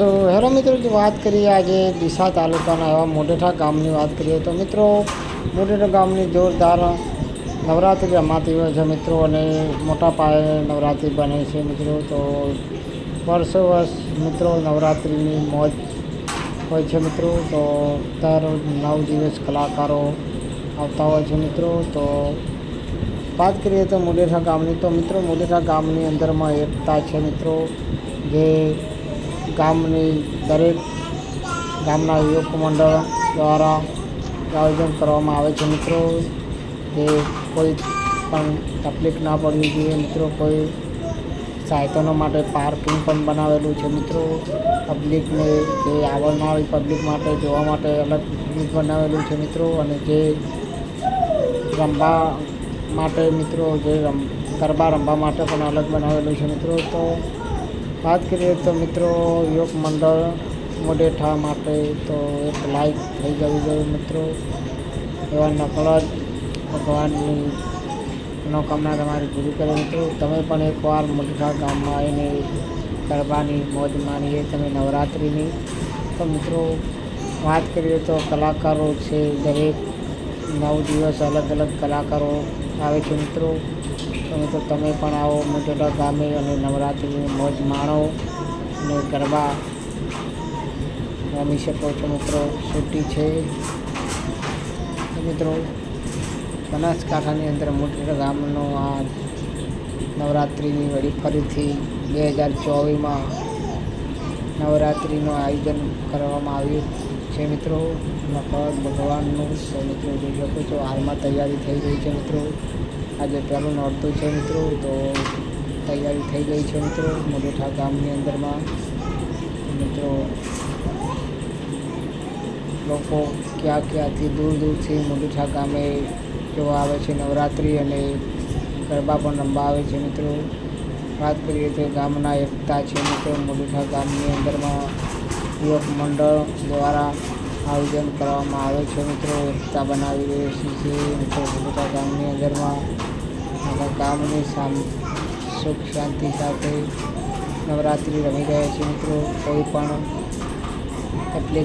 તો હેલો મિત્રો, જો વાત કરીએ આજે ડીસા તાલુકાના એવા મોઢેઠા ગામની વાત કરીએ તો મિત્રો, મોઢેઠા ગામની જોરદાર નવરાત્રિ રમાતી હોય છે મિત્રો અને મોટા પાયે નવરાત્રિ બને છે મિત્રો. તો વર્ષો વર્ષ મિત્રો નવરાત્રિની મોજ હોય છે મિત્રો. તો દર નવ દિવસ કલાકારો આવતા હોય છે મિત્રો. તો વાત કરીએ તો મોઢેઠા ગામની, તો મિત્રો મોઢેઠા ગામની અંદરમાં એકતા છે મિત્રો. જે ગામની દરેક ગામના યુવક મંડળ દ્વારા આયોજન કરવામાં આવે છે. મિત્રો કે કોઈ પણ તકલીફ ના પડવી જોઈએ, મિત્રો, કોઈ સાયકલો માટે પાર્કિંગ પણ બનાવેલું છે. મિત્રો, પબ્લિકને જે આવનારી પબ્લિક માટે જોવા માટે અલગ બનાવેલું છે, મિત્રો, અને જે રમવા માટે, મિત્રો, જે રમ ગરબા રમવા માટે પણ અલગ બનાવેલું છે, મિત્રો. તો વાત કરીએ તો મિત્રો યોગ મંડળ મોડેઠા માટે તો એક લાઈક થઈ જવી જોઈએ મિત્રો. એવા નકળ જ ભગવાનની મનોકામના તમારી પૂરી કરે મિત્રો. તમે પણ એકવાર મોડેઠા ગામમાં આવીને ગરબાની મોજ માણીએ, તમે નવરાત્રિની. તો મિત્રો, વાત કરીએ તો કલાકારો છે, દરેક નવ દિવસ અલગ અલગ કલાકારો આવે છે મિત્રો. તો મિત્રો તમે પણ આવો મોટેડા ગામે અને નવરાત્રિની મોજ માણો અને ગરબા રમી શકો છો મિત્રો છૂટી છે. તો મિત્રો, બનાસકાંઠાની અંદર મોટેડા ગામનો આ નવરાત્રિની વળી ફરીથી બે હજાર ચોવીસમાં નવરાત્રિનું આયોજન કરવામાં આવ્યું. છે મિત્રો. મકર ભગવાનનું મિત્રો. જોઈ શકો છો, હાલમાં તૈયારી થઈ ગઈ છે મિત્રો. આજે પહેલું નોરતું છે મિત્રો, તો તૈયારી થઈ ગઈ છે મિત્રો મોડેઠા ગામની અંદરમાં. મિત્રો, લોકો ક્યાં ક્યાંથી દૂર દૂરથી મોડેઠા ગામે જોવા આવે છે નવરાત્રિ અને ગરબા પણ રમવા આવે છે મિત્રો. વાત કરીએ તો ગામના એકતા છે મિત્રો મોડેઠા ગામની અંદરમાં. યુવક મંડળ દ્વારા આયોજન કરવામાં આવે છે મિત્રો. એકતા બનાવી રહી છે મિત્રો મોટા ગામની અંદરમાં ગામની સુખ, શાંતિ સાથે નવરાત્રિ રમી રહ્યા છે મિત્રો. કોઈ પણ તકલીફ